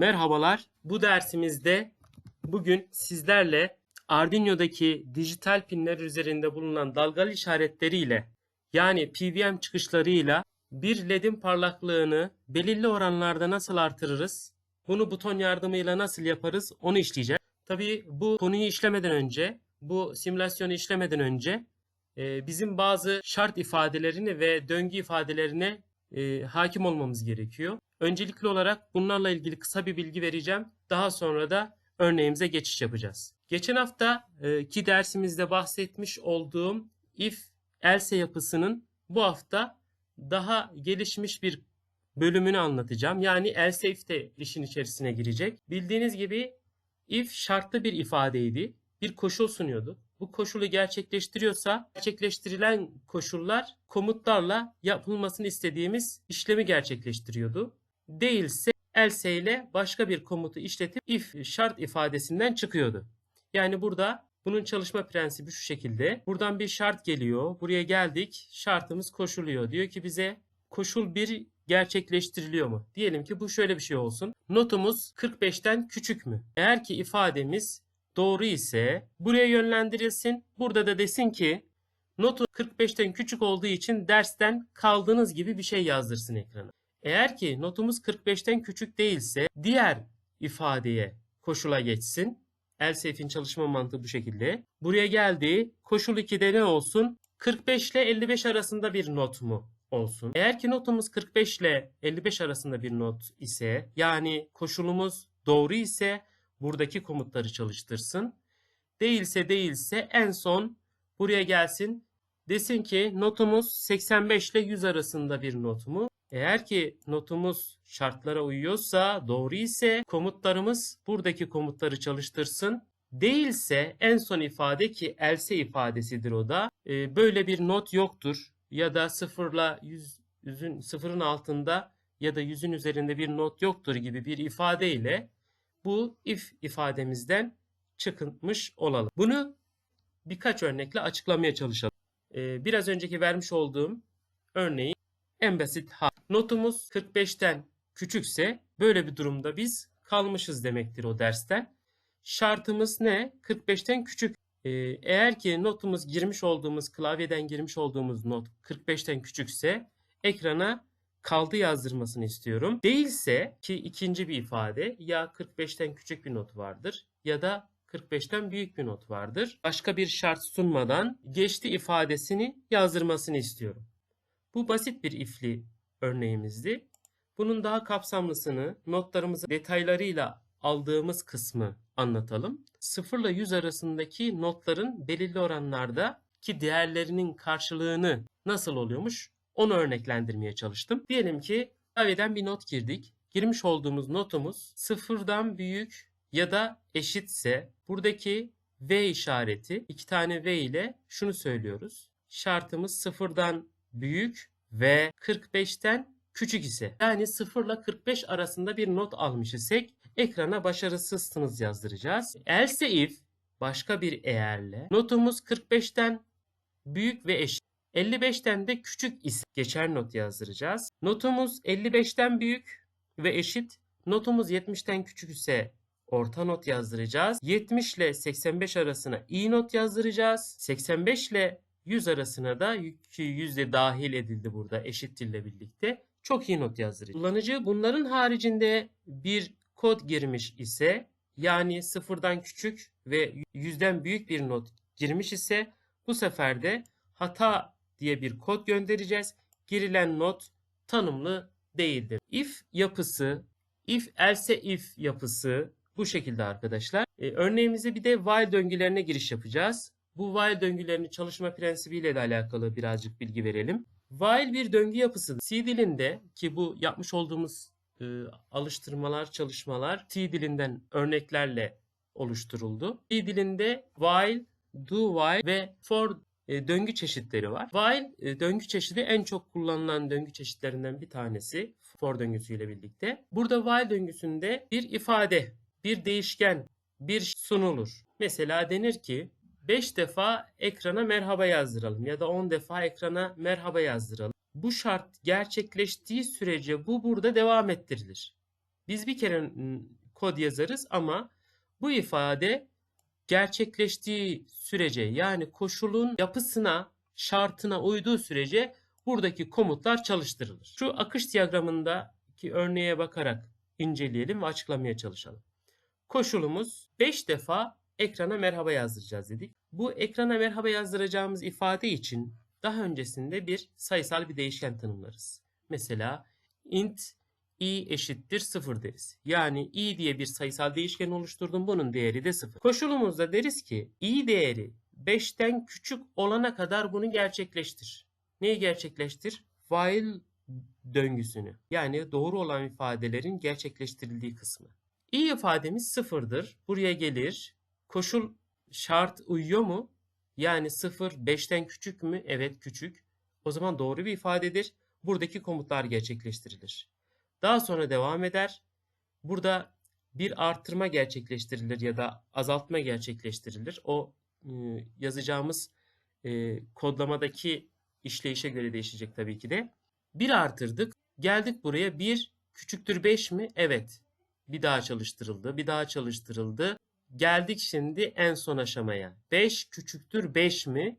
Merhabalar. Bu dersimizde bugün sizlerle Arduino'daki dijital pinler üzerinde bulunan dalgalı işaretleriyle yani PWM çıkışlarıyla bir LED'in parlaklığını belirli oranlarda nasıl artırırız? Bunu buton yardımıyla nasıl yaparız? Onu işleyeceğiz. Tabii bu konuyu işlemeden önce, bu simülasyonu işlemeden önce e, bizim bazı şart ifadelerini ve döngü ifadelerine e, hakim olmamız gerekiyor. Öncelikli olarak bunlarla ilgili kısa bir bilgi vereceğim. Daha sonra da örneğimize geçiş yapacağız. Geçen hafta e, ki dersimizde bahsetmiş olduğum if else yapısının bu hafta daha gelişmiş bir bölümünü anlatacağım. Yani else if de işin içerisine girecek. Bildiğiniz gibi if şartlı bir ifadeydi. Bir koşul sunuyordu. Bu koşulu gerçekleştiriyorsa gerçekleştirilen koşullar komutlarla yapılmasını istediğimiz işlemi gerçekleştiriyordu. Değilse else ile başka bir komutu işletip if şart ifadesinden çıkıyordu. Yani burada bunun çalışma prensibi şu şekilde. Buradan bir şart geliyor. Buraya geldik. Şartımız koşuluyor. Diyor ki bize koşul 1 gerçekleştiriliyor mu? Diyelim ki bu şöyle bir şey olsun. Notumuz 45'ten küçük mü? Eğer ki ifademiz doğru ise buraya yönlendirilsin. Burada da desin ki notu 45'ten küçük olduğu için dersten kaldığınız gibi bir şey yazdırsın ekrana. Eğer ki notumuz 45'ten küçük değilse diğer ifadeye koşula geçsin. Else if'in çalışma mantığı bu şekilde. Buraya geldi. Koşul 2'de ne olsun? 45 ile 55 arasında bir not mu olsun? Eğer ki notumuz 45 ile 55 arasında bir not ise yani koşulumuz doğru ise buradaki komutları çalıştırsın. Değilse değilse en son buraya gelsin. Desin ki notumuz 85 ile 100 arasında bir not mu? Eğer ki notumuz şartlara uyuyorsa, doğru ise komutlarımız buradaki komutları çalıştırsın. Değilse en son ifade ki else ifadesidir o da. e, böyle bir not yoktur ya da sıfırla yüz, yüzün sıfırın altında ya da yüzün üzerinde bir not yoktur gibi bir ifadeyle bu if ifademizden çıkmış olalım. Bunu birkaç örnekle açıklamaya çalışalım. E, biraz önceki vermiş olduğum örneği en basit hal. Notumuz 45'ten küçükse böyle bir durumda biz kalmışız demektir o dersten. Şartımız ne? 45'ten küçük. Ee, eğer ki notumuz girmiş olduğumuz klavyeden girmiş olduğumuz not 45'ten küçükse ekrana kaldı yazdırmasını istiyorum. Değilse ki ikinci bir ifade ya 45'ten küçük bir not vardır ya da 45'ten büyük bir not vardır. Başka bir şart sunmadan geçti ifadesini yazdırmasını istiyorum. Bu basit bir ifli örneğimizdi. Bunun daha kapsamlısını notlarımızı detaylarıyla aldığımız kısmı anlatalım. 0 ile 100 arasındaki notların belirli oranlarda ki değerlerinin karşılığını nasıl oluyormuş onu örneklendirmeye çalıştım. Diyelim ki klavyeden bir not girdik. Girmiş olduğumuz notumuz sıfırdan büyük ya da eşitse buradaki V işareti iki tane V ile şunu söylüyoruz. Şartımız sıfırdan büyük ve 45'ten küçük ise yani 0 ile 45 arasında bir not almış isek ekrana başarısızsınız yazdıracağız. Else if başka bir eğerle notumuz 45'ten büyük ve eşit 55'ten de küçük ise geçer not yazdıracağız. Notumuz 55'ten büyük ve eşit notumuz 70'ten küçük ise orta not yazdıracağız. 70 ile 85 arasına iyi not yazdıracağız. 85 ile 100 arasına da ki yüzde dahil edildi burada eşittirle birlikte. Çok iyi not yazdırıcı. Kullanıcı bunların haricinde bir kod girmiş ise yani sıfırdan küçük ve yüzden büyük bir not girmiş ise bu sefer de hata diye bir kod göndereceğiz. Girilen not tanımlı değildir. If yapısı, if else if yapısı bu şekilde arkadaşlar. Ee, örneğimize bir de while döngülerine giriş yapacağız. Bu while döngülerinin çalışma prensibiyle de alakalı birazcık bilgi verelim. While bir döngü yapısıdır. C dilinde ki bu yapmış olduğumuz e, alıştırmalar, çalışmalar C dilinden örneklerle oluşturuldu. C dilinde while, do while ve for e, döngü çeşitleri var. While e, döngü çeşidi en çok kullanılan döngü çeşitlerinden bir tanesi for döngüsüyle birlikte. Burada while döngüsünde bir ifade, bir değişken, bir sunulur. Mesela denir ki 5 defa ekrana merhaba yazdıralım ya da 10 defa ekrana merhaba yazdıralım. Bu şart gerçekleştiği sürece bu burada devam ettirilir. Biz bir kere kod yazarız ama bu ifade gerçekleştiği sürece yani koşulun yapısına, şartına uyduğu sürece buradaki komutlar çalıştırılır. Şu akış diyagramındaki örneğe bakarak inceleyelim ve açıklamaya çalışalım. Koşulumuz 5 defa ekrana merhaba yazdıracağız dedik. Bu ekrana merhaba yazdıracağımız ifade için daha öncesinde bir sayısal bir değişken tanımlarız. Mesela int i eşittir 0 deriz. Yani i diye bir sayısal değişken oluşturdum. Bunun değeri de 0. Koşulumuzda deriz ki i değeri 5'ten küçük olana kadar bunu gerçekleştir. Neyi gerçekleştir? While döngüsünü. Yani doğru olan ifadelerin gerçekleştirildiği kısmı. i ifademiz sıfırdır. Buraya gelir. Koşul şart uyuyor mu? Yani 0 5'ten küçük mü? Evet küçük. O zaman doğru bir ifadedir. Buradaki komutlar gerçekleştirilir. Daha sonra devam eder. Burada bir artırma gerçekleştirilir ya da azaltma gerçekleştirilir. O e, yazacağımız e, kodlamadaki işleyişe göre değişecek tabii ki de. Bir artırdık. Geldik buraya 1 küçüktür 5 mi? Evet. Bir daha çalıştırıldı. Bir daha çalıştırıldı. Geldik şimdi en son aşamaya. 5 küçüktür 5 mi?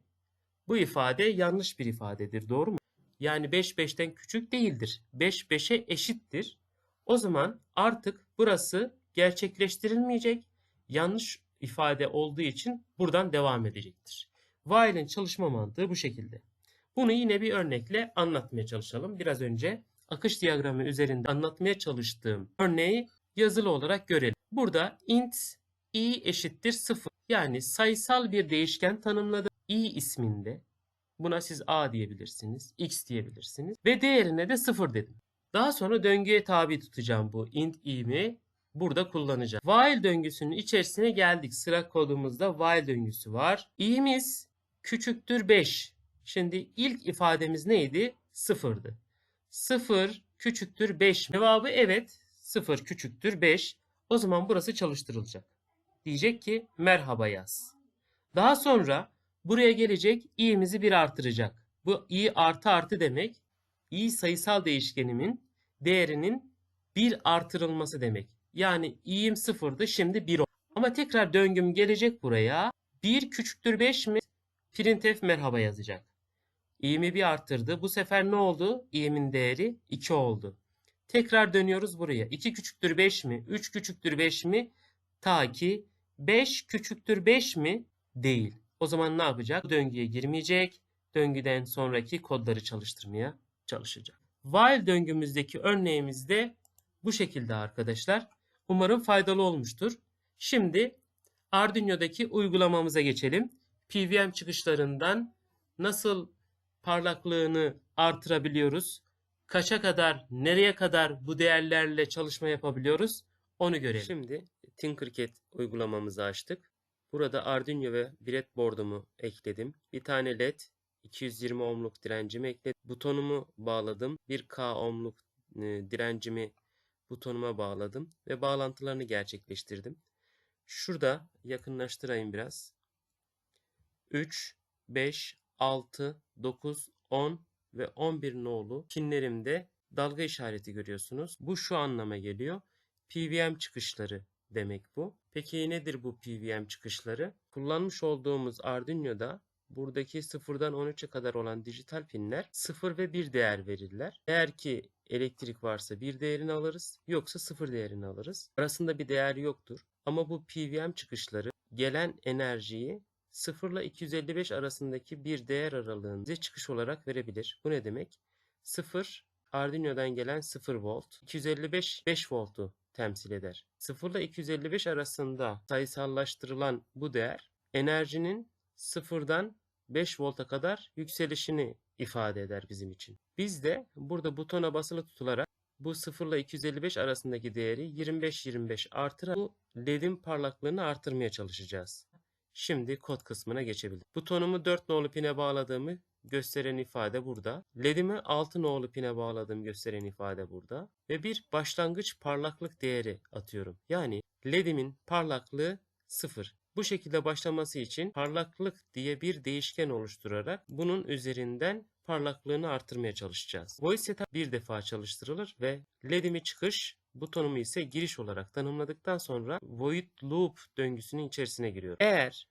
Bu ifade yanlış bir ifadedir. Doğru mu? Yani 5 5'ten küçük değildir. 5 5'e eşittir. O zaman artık burası gerçekleştirilmeyecek. Yanlış ifade olduğu için buradan devam edecektir. While'in çalışma mantığı bu şekilde. Bunu yine bir örnekle anlatmaya çalışalım. Biraz önce akış diyagramı üzerinde anlatmaya çalıştığım örneği yazılı olarak görelim. Burada int i eşittir 0. Yani sayısal bir değişken tanımladım. i isminde. Buna siz a diyebilirsiniz, x diyebilirsiniz ve değerine de 0 dedim. Daha sonra döngüye tabi tutacağım bu int i'mi burada kullanacağım. While döngüsünün içerisine geldik. Sıra kodumuzda while döngüsü var. i'miz küçüktür 5. Şimdi ilk ifademiz neydi? 0'dı. 0 küçüktür 5. Cevabı evet. 0 küçüktür 5. O zaman burası çalıştırılacak. Diyecek ki merhaba yaz. Daha sonra buraya gelecek i'mizi bir artıracak. Bu i artı artı demek i sayısal değişkenimin değerinin bir artırılması demek. Yani i'im sıfırdı şimdi 1 oldu. Ama tekrar döngüm gelecek buraya. 1 küçüktür 5 mi? Printf merhaba yazacak. i'mi bir arttırdı. Bu sefer ne oldu? i'min değeri 2 oldu. Tekrar dönüyoruz buraya. 2 küçüktür 5 mi? 3 küçüktür 5 mi? Ta ki 5 küçüktür 5 mi? Değil. O zaman ne yapacak? Döngüye girmeyecek. Döngüden sonraki kodları çalıştırmaya çalışacak. While döngümüzdeki örneğimiz de bu şekilde arkadaşlar. Umarım faydalı olmuştur. Şimdi Arduino'daki uygulamamıza geçelim. PWM çıkışlarından nasıl parlaklığını artırabiliyoruz? Kaça kadar, nereye kadar bu değerlerle çalışma yapabiliyoruz? Onu görelim. Şimdi Tinkercad uygulamamızı açtık. Burada Arduino ve breadboard'umu ekledim. Bir tane led 220 ohmluk direncimi ekledim. Butonumu bağladım. 1K ohmluk e, direncimi butonuma bağladım ve bağlantılarını gerçekleştirdim. Şurada yakınlaştırayım biraz. 3, 5, 6, 9, 10 ve 11 nolu pinlerimde dalga işareti görüyorsunuz. Bu şu anlama geliyor. PWM çıkışları demek bu. Peki nedir bu PWM çıkışları? Kullanmış olduğumuz Arduino'da buradaki 0'dan 13'e kadar olan dijital pinler 0 ve 1 değer verirler. Eğer ki elektrik varsa 1 değerini alırız, yoksa 0 değerini alırız. Arasında bir değer yoktur. Ama bu PWM çıkışları gelen enerjiyi 0 ile 255 arasındaki bir değer aralığında çıkış olarak verebilir. Bu ne demek? 0 Arduino'dan gelen 0 volt, 255 5 voltu temsil eder. 0 ile 255 arasında sayısallaştırılan bu değer enerjinin sıfırdan 5 volta kadar yükselişini ifade eder bizim için. Biz de burada butona basılı tutularak bu 0 ile 255 arasındaki değeri 25-25 artırarak bu ledin parlaklığını artırmaya çalışacağız. Şimdi kod kısmına geçebiliriz. Butonumu 4 nolu pine bağladığımı gösteren ifade burada. LED'imi 6 nolu pine bağladığım gösteren ifade burada. Ve bir başlangıç parlaklık değeri atıyorum. Yani LED'imin parlaklığı 0. Bu şekilde başlaması için parlaklık diye bir değişken oluşturarak bunun üzerinden parlaklığını artırmaya çalışacağız. Voice setup bir defa çalıştırılır ve LED'imi çıkış butonumu ise giriş olarak tanımladıktan sonra void loop döngüsünün içerisine giriyorum. Eğer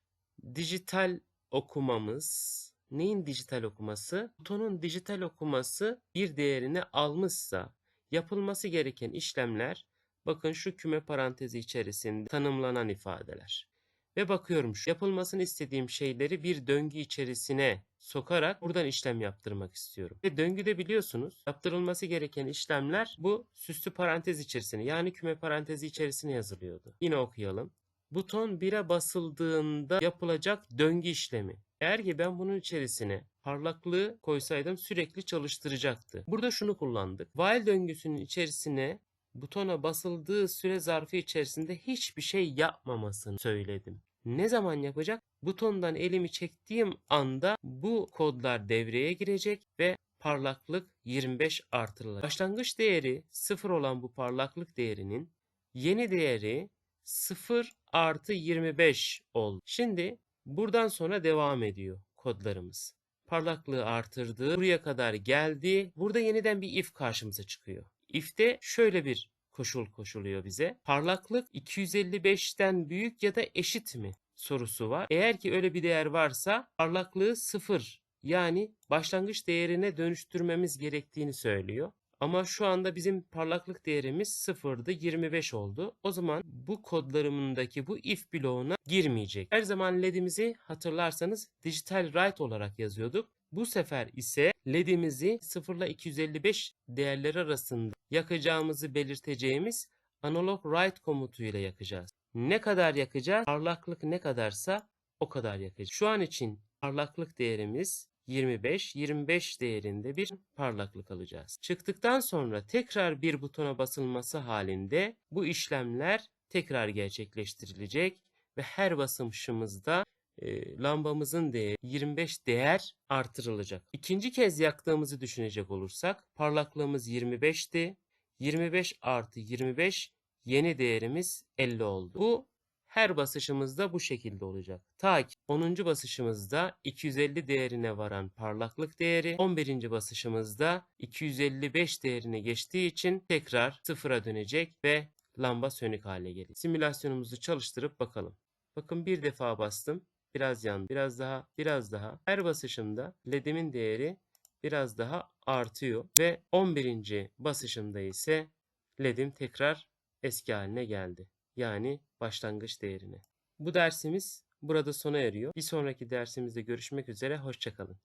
dijital okumamız neyin dijital okuması? Butonun dijital okuması bir değerini almışsa yapılması gereken işlemler bakın şu küme parantezi içerisinde tanımlanan ifadeler. Ve bakıyorum şu yapılmasını istediğim şeyleri bir döngü içerisine sokarak buradan işlem yaptırmak istiyorum. Ve döngüde biliyorsunuz yaptırılması gereken işlemler bu süslü parantez içerisine yani küme parantezi içerisine yazılıyordu. Yine okuyalım. Buton 1'e basıldığında yapılacak döngü işlemi. Eğer ki ben bunun içerisine parlaklığı koysaydım sürekli çalıştıracaktı. Burada şunu kullandık. While döngüsünün içerisine butona basıldığı süre zarfı içerisinde hiçbir şey yapmamasını söyledim. Ne zaman yapacak? Butondan elimi çektiğim anda bu kodlar devreye girecek ve parlaklık 25 artırılacak. Başlangıç değeri 0 olan bu parlaklık değerinin yeni değeri 0 artı 25 oldu. Şimdi buradan sonra devam ediyor kodlarımız. Parlaklığı artırdı. Buraya kadar geldi. Burada yeniden bir if karşımıza çıkıyor. If'te şöyle bir koşul koşuluyor bize. Parlaklık 255'ten büyük ya da eşit mi sorusu var. Eğer ki öyle bir değer varsa parlaklığı 0 yani başlangıç değerine dönüştürmemiz gerektiğini söylüyor. Ama şu anda bizim parlaklık değerimiz 0'dı 25 oldu. O zaman bu kodlarımındaki bu if bloğuna girmeyecek. Her zaman ledimizi hatırlarsanız digital write olarak yazıyorduk. Bu sefer ise ledimizi 0 ile 255 değerleri arasında yakacağımızı belirteceğimiz analog write komutuyla yakacağız. Ne kadar yakacağız? Parlaklık ne kadarsa o kadar yakacağız. Şu an için parlaklık değerimiz 25, 25 değerinde bir parlaklık alacağız. Çıktıktan sonra tekrar bir butona basılması halinde bu işlemler tekrar gerçekleştirilecek ve her basışımızda e, lambamızın değeri 25 değer artırılacak. İkinci kez yaktığımızı düşünecek olursak parlaklığımız 25'ti. 25 artı 25 yeni değerimiz 50 oldu. Bu her basışımızda bu şekilde olacak. Ta ki 10. basışımızda 250 değerine varan parlaklık değeri 11. basışımızda 255 değerini geçtiği için tekrar sıfıra dönecek ve lamba sönük hale gelecek. Simülasyonumuzu çalıştırıp bakalım. Bakın bir defa bastım. Biraz yandı. Biraz daha, biraz daha. Her basışımda ledimin değeri biraz daha artıyor ve 11. basışımda ise ledim tekrar eski haline geldi. Yani başlangıç değerine. Bu dersimiz burada sona eriyor. Bir sonraki dersimizde görüşmek üzere. Hoşçakalın.